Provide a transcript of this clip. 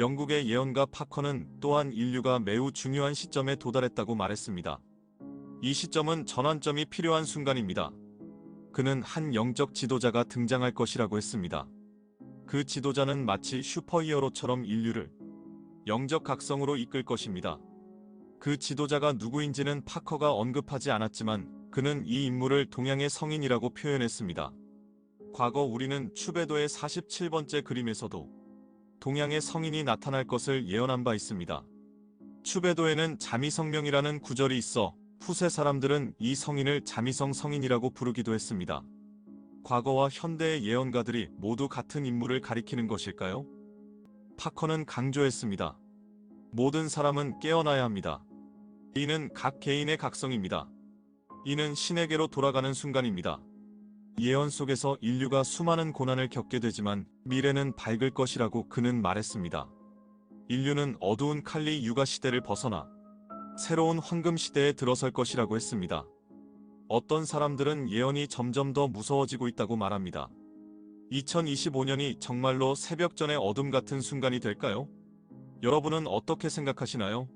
영국의 예언가 파커는 또한 인류가 매우 중요한 시점에 도달했다고 말했습니다. 이 시점은 전환점이 필요한 순간입니다. 그는 한 영적 지도자가 등장할 것이라고 했습니다. 그 지도자는 마치 슈퍼히어로처럼 인류를 영적 각성으로 이끌 것입니다. 그 지도자가 누구인지는 파커가 언급하지 않았지만 그는 이 인물을 동양의 성인이라고 표현했습니다. 과거 우리는 추베도의 47번째 그림에서도 동양의 성인이 나타날 것을 예언한 바 있습니다. 추베도에는 자미성명이라는 구절이 있어 후세 사람들은 이 성인을 자미성 성인이라고 부르기도 했습니다. 과거와 현대의 예언가들이 모두 같은 인물을 가리키는 것일까요? 파커는 강조했습니다. 모든 사람은 깨어나야 합니다. 이는 각 개인의 각성입니다. 이는 신에게로 돌아가는 순간입니다. 예언 속에서 인류가 수많은 고난을 겪게 되지만 미래는 밝을 것이라고 그는 말했습니다. 인류는 어두운 칼리 육아 시대를 벗어나 새로운 황금 시대에 들어설 것이라고 했습니다. 어떤 사람들은 예언이 점점 더 무서워지고 있다고 말합니다. 2025년이 정말로 새벽 전의 어둠 같은 순간이 될까요? 여러분은 어떻게 생각하시나요?